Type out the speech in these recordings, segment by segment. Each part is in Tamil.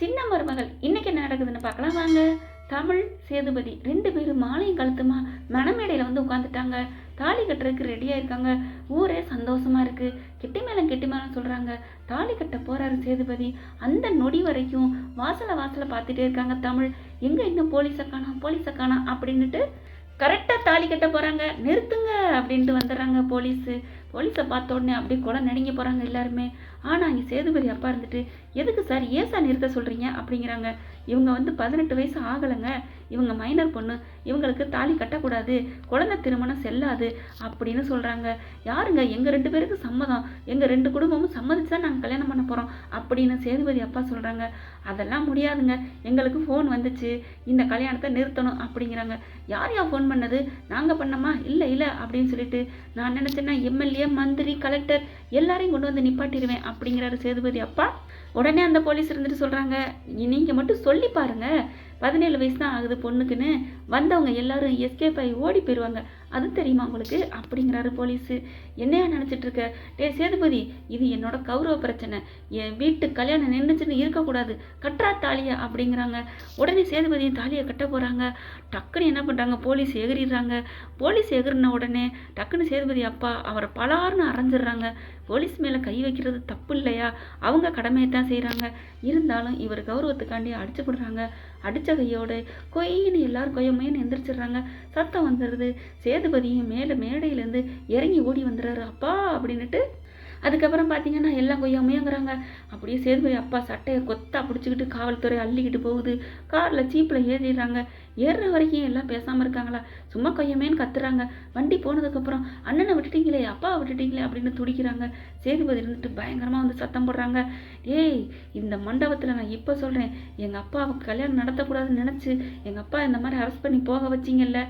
சின்ன மருமகள் இன்னைக்கு என்ன நடக்குதுன்னு பார்க்கலாம். வாங்க. தமிழ் சேதுபதி ரெண்டு பேரும் மாலையும் கழுத்துமா மணமேடையில் வந்து உட்காந்துட்டாங்க தாலி கட்டுறதுக்கு ரெடியாக இருக்காங்க. ஊரே சந்தோஷமாக இருக்குது கெட்டி மேலே கெட்டி மேலே சொல்கிறாங்க தாலி கட்ட போகிறாரு சேதுபதி. அந்த நொடி வரைக்கும் வாசலை வாசலை பார்த்துட்டே இருக்காங்க தமிழ். எங்கே இன்னும் போலீஸை காணா போலீஸை காணா அப்படின்னுட்டு கரெக்டாக தாலி கட்ட போகிறாங்க நிறுத்துங்க அப்படின்ட்டு வந்துடுறாங்க போலீஸு. போலீஸை பார்த்த உடனே அப்படியே குடம் நடுங்கி போகிறாங்க எல்லாருமே. ஆனால் இங்கே சேதுபதி அப்பா இருந்துட்டு எதுக்கு சார் ஏன் சார் நிறுத்த சொல்கிறீங்க அப்படிங்கிறாங்க. இவங்க வந்து பதினெட்டு வயசு ஆகலைங்க. இவங்க மைனர் பொண்ணு இவங்களுக்கு தாலி கட்டக்கூடாது குழந்தை திருமணம் செல்லாது அப்படின்னு சொல்கிறாங்க யாருங்க? எங்கள் ரெண்டு பேருக்கு சம்மதம். எங்கள் ரெண்டு குடும்பமும் சம்மதிச்சு தான் நாங்கள் கல்யாணம் பண்ண போகிறோம் அப்படின்னு சேதுபதி அப்பா சொல்கிறாங்க அதெல்லாம் முடியாதுங்க. எங்களுக்கு ஃபோன் வந்துச்சு. இந்த கல்யாணத்தை நிறுத்தணும் அப்படிங்கிறாங்க. யார் யார் ஃபோன் பண்ணது? நாங்கள் பண்ணோமா? இல்லை இல்லை அப்படின்னு சொல்லிட்டு நான் நினச்சேன்னா எம்எல்ஏ மந்திரி கலெக்டர் எல்லாரையும் கொண்டு வந்து நிப்பாட்டிடுவேன் அப்படிங்கிறாரு சேதுபதி அப்பா. உடனே அந்த போலீஸ் இருந்துட்டு சொல்கிறாங்க நீங்கள் மட்டும் சொல்லி பாருங்கள் பதினேழு வயசு தான் ஆகுது பொண்ணுக்குன்னு. வந்தவங்க எல்லாரும் எஸ்கேப் ஆகி ஓடி போயிடுவாங்க அது தெரியுமா உங்களுக்கு? அப்படிங்கிறாரு போலீஸு. என்னையா நினச்சிட்டு இருக்க டே சேதுபதி இது என்னோட கௌரவ பிரச்சனை. என் வீட்டு கல்யாணம் நின்றுச்சுன்னு இருக்கக்கூடாது. கட்டுறா தாலியா அப்படிங்கிறாங்க. உடனே சேதுபதியும் தாலியை கட்ட போகிறாங்க டக்குன்னு என்ன பண்ணுறாங்க போலீஸ் எகிறிடுறாங்க போலீஸ் எகிறின உடனே டக்குன்னு சேதுபதி அப்பா அவரை பலார்னு அரைஞ்சிடுறாங்க. போலீஸ் மேலே கை வைக்கிறது தப்பு இல்லையா? அவங்க கடமையை தான் செய்கிறாங்க இருந்தாலும் இவர் கௌரவத்துக்காண்டி அடிச்சு போடுறாங்க அடித்த கையோடு கொய்ன்னு எல்லாரும் கொய்யமையன்னு எந்திரிச்சிடுறாங்க. சத்தம் வந்துடுது. சேதுபதியும் மேலே மேடையிலேருந்து இறங்கி ஓடி வந்துடுறாரு அப்பா! அப்படின்னுட்டு அதுக்கப்புறம் பார்த்தீங்கன்னா எல்லாம் கொய்யாமையாங்கிறாங்க அப்படியே சேதுபதி அப்பா சட்டையை கொத்தா பிடிச்சிக்கிட்டு காவல்துறை அள்ளிக்கிட்டு போகுது. காரில் சீப்பில் ஏறிடுறாங்க. ஏறுற வரைக்கும் எல்லாம் பேசாமல் இருக்காங்களா? சும்மா கொய்யமேன்னு கத்துறாங்க. வண்டி போனதுக்கப்புறம் அண்ணனை விட்டுட்டீங்களே அப்பாவை விட்டுட்டீங்களே அப்படின்னு துடிக்கிறாங்க. சேதுபதி இருந்துட்டு பயங்கரமாக வந்து சத்தம் போடுறாங்க. ஏய் இந்த மண்டபத்தில் நான் இப்போ சொல்கிறேன் எங்கள் அப்பாவுக்கு கல்யாணம் நடத்தக்கூடாதுன்னு நினச்சி எங்கள் அப்பா இந்த மாதிரி அரெஸ்ட் பண்ணி போக வச்சிங்கல்ல.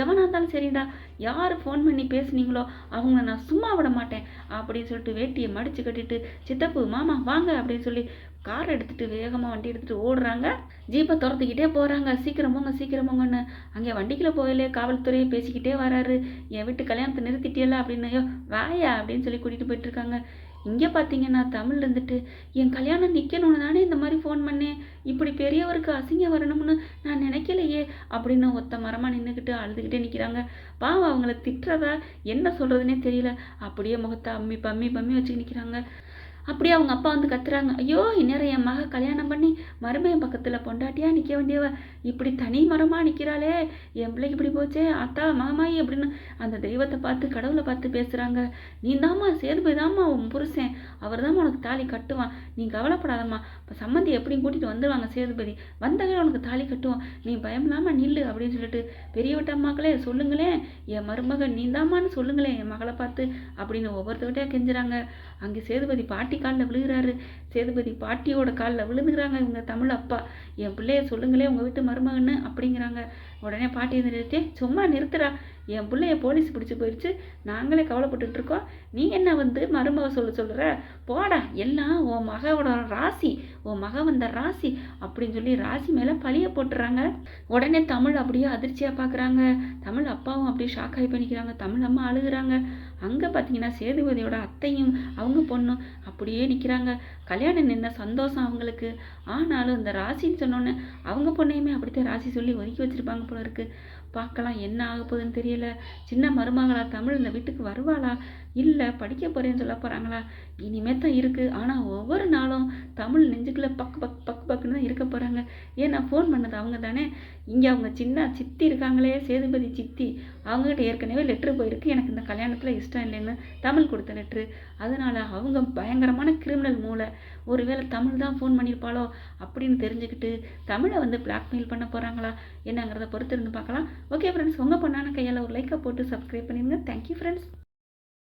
எவனாக இருந்தாலும் சரிடா. யார் ஃபோன் பண்ணி பேசுனீங்களோ அவங்கள நான் சும்மா விட மாட்டேன். அப்படின்னு சொல்லிட்டு வேட்டியை மடித்து கட்டிட்டு சித்தப்பு மாமா வாங்க அப்படின்னு சொல்லி கார் எடுத்துகிட்டு வேகமாக வண்டி எடுத்துகிட்டு ஓடுறாங்க. ஜீப்பை துரத்துக்கிட்டே போகிறாங்க சீக்கிரம் போங்க சீக்கிரம் போங்கன்னு. அங்கே வண்டிக்குள்ளே போகலே காவல்துறையை பேசிக்கிட்டே வராரு. என் வீட்டு கல்யாணத்தை நிறுத்திட்டேல அப்படின்னையோ வாயா அப்படின்னு சொல்லி கூட்டிகிட்டு போயிட்டுருக்காங்க இங்கே பார்த்தீங்கன்னா தமிழ் இருந்துட்டு என் கல்யாணம் நிற்கணும்னு தானே இந்த மாதிரி ஃபோன் பண்ணேன். இப்படி பெரியவருக்கு அசிங்கம் வரணும்னு நான் நினைக்கலையே அப்படின்னு ஒத்த மரமாக நின்றுக்கிட்டு அழுதுகிட்டே நிற்கிறாங்க பாவம் அவங்கள திட்டுறதா என்ன சொல்கிறதுனே தெரியல. அப்படியே முகத்தை அம்மி பம்மி பம்மி வச்சு நிற்கிறாங்க அப்படியே அவங்க அப்பா வந்து கத்துறாங்க. ஐயோ இந்நேரம் என் மக கல்யாணம் பண்ணி மருமையன் பக்கத்தில் பொண்டாட்டியாக நிற்க வேண்டியவ. இப்படி தனி மரமாக நிற்கிறாளே என் பிள்ளைக்கு இப்படி போச்சே. அத்தா மாமாயி அப்படின்னு அந்த தெய்வத்தை பார்த்து கடவுளை பார்த்து பேசுகிறாங்க நீ தாம்மா சேதுபதி தாம்மா உன் புருஷன். அவர் தான் உனக்கு தாலி கட்டுவான். நீ கவலைப்படாதம்மா. இப்போ சம்மந்தி எப்படியும் கூட்டிகிட்டு வந்துடுவாங்க சேதுபதி வந்தவே உனக்கு தாலி கட்டுவான். நீ பயமில்லாமல் நில்லு அப்படின்னு சொல்லிட்டு பெரிய அம்மாக்களே சொல்லுங்களேன். என் மருமகன் நீ தாம்மான்னு சொல்லுங்களேன் என் மகளை பார்த்து அப்படின்னு ஒவ்வொருத்தவட்டையாக கெஞ்சுறாங்க. அங்கே சேதுபதி பாட்டி காலில் விழுகிறாரு. சேதுபதி பாட்டியோட காலில் விழுந்துக்கிறாங்க இவங்க தமிழ் அப்பா. என் பிள்ளைய சொல்லுங்களே உங்கள் வீட்டு மருமகன்னு அப்படிங்கிறாங்க. உடனே பாட்டி நிறுத்தி சும்மா நிறுத்துறா என் பிள்ளைய போலீஸ் பிடிச்சி போயிடுச்சு நாங்களே கவலைப்பட்டுட்டு இருக்கோம். நீ என்ன வந்து மருமக சொல்ல சொல்கிற போடா. எல்லாம் உன் மகவோட ராசி. உன் மக வந்த ராசி. அப்படின்னு சொல்லி ராசி மேலே பழிய போட்டுறாங்க. உடனே தமிழ் அப்படியே அதிர்ச்சியாக பார்க்குறாங்க தமிழ் அப்பாவும் அப்படியே ஷாக் ஆகி பண்ணிக்கிறாங்க. தமிழ் அம்மா அழுகுறாங்க. அங்கே பார்த்தீங்கன்னா சேதுபதியோட அத்தையும் அவங்க பொண்ணும் அப்படியே நிற்கிறாங்க கல்யாணம் நின்ன சந்தோஷம் அவங்களுக்கு. ஆனாலும் இந்த ராசின்னு சொன்னோன்னே அவங்க பொண்ணையுமே அப்படித்தான் ராசி சொல்லி ஒதுக்கி வச்சுருப்பாங்க போல இருக்குது பார்க்கலாம் என்ன ஆக போகுதுன்னு தெரியல. சின்ன மருமகளா தமிழ் இந்த வீட்டுக்கு வருவாளா? இல்லை படிக்க போகிறேன்னு சொல்ல போகிறாங்களா இனிமே தான் இருக்குது ஆனால் ஒவ்வொரு நாளும் தமிழ் நெஞ்சுக்குள்ளே பக்கு பக் பக்கு பக்குன்னு தான் இருக்க போகிறாங்க ஏன்னா ஃபோன் பண்ணது அவங்க தானே இங்கே அவங்க சின்ன சித்தி இருக்காங்களே சேதுபதி சித்தி அவங்ககிட்ட ஏற்கனவே லெட்ரு போயிருக்கு. எனக்கு இந்த கல்யாணத்தில் இஷ்டம் இல்லைன்னு தமிழ் கொடுத்த லெட்ரு அதனால் அவங்க பயங்கரமான கிரிமினல் மூளை. ஒருவேளை தமிழ் தான் ஃபோன் பண்ணியிருப்பாளோ அப்படின்னு தெரிஞ்சுக்கிட்டு தமிழை வந்து பிளாக்மெயில் பண்ண போகிறாங்களா என்னங்கிறத பொறுத்து இருந்து பார்க்கலாம். ஓகே ஃப்ரெண்ட்ஸ் உங்கள் பொண்ணான கையால் ஒரு லைக்கை போட்டு சப்ஸ்கிரைப் பண்ணிடுங்க தேங்க்யூ ஃப்ரெண்ட்ஸ்